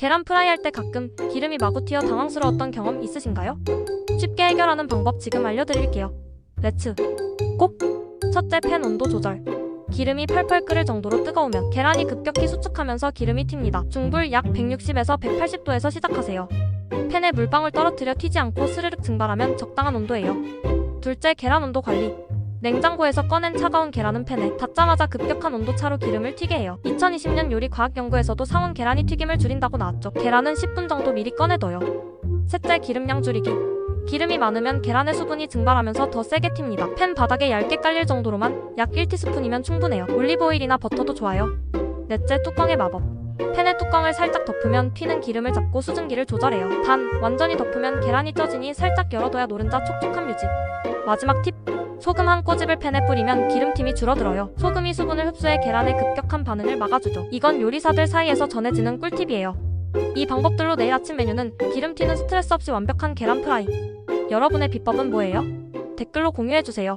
계란 프라이 할 때 가끔 기름이 마구 튀어 당황스러웠던 경험 있으신가요? 쉽게 해결하는 방법 지금 알려드릴게요. 렛츠 고! 첫째 팬 온도 조절. 기름이 펄펄 끓을 정도로 뜨거우면 계란이 급격히 수축하면서 기름이 튑니다. 중불 약 160에서 180도에서 시작하세요. 팬에 물방울 떨어뜨려 튀지 않고 스르륵 증발하면 적당한 온도예요. 둘째 계란 온도 관리. 냉장고에서 꺼낸 차가운 계란은 팬에 닿자마자 급격한 온도 차로 기름을 튀게 해요. 2020년 요리 과학 연구에서도 상온 계란이 튀김을 줄인다고 나왔죠. 계란은 10분 정도 미리 꺼내둬요. 셋째 기름량 줄이기. 기름이 많으면 계란의 수분이 증발하면서 더 세게 튑니다. 팬 바닥에 얇게 깔릴 정도로만 약 1티스푼이면 충분해요. 올리브 오일이나 버터도 좋아요. 넷째 뚜껑의 마법. 팬의 뚜껑을 살짝 덮으면 튀는 기름을 잡고 수증기를 조절해요. 단 완전히 덮으면 계란이 쪄지니 살짝 열어둬야 노른자 촉촉함 유지. 마지막 팁. 소금 한 꼬집을 팬에 뿌리면 기름팀이 줄어들어요. 소금이 수분을 흡수해 계란의 급격한 반응을 막아주죠. 이건 요리사들 사이에서 전해지는 꿀팁이에요. 이 방법들로 내일 아침 메뉴는 기름 튀는 스트레스 없이 완벽한 계란 프라이. 여러분의 비법은 뭐예요? 댓글로 공유해주세요.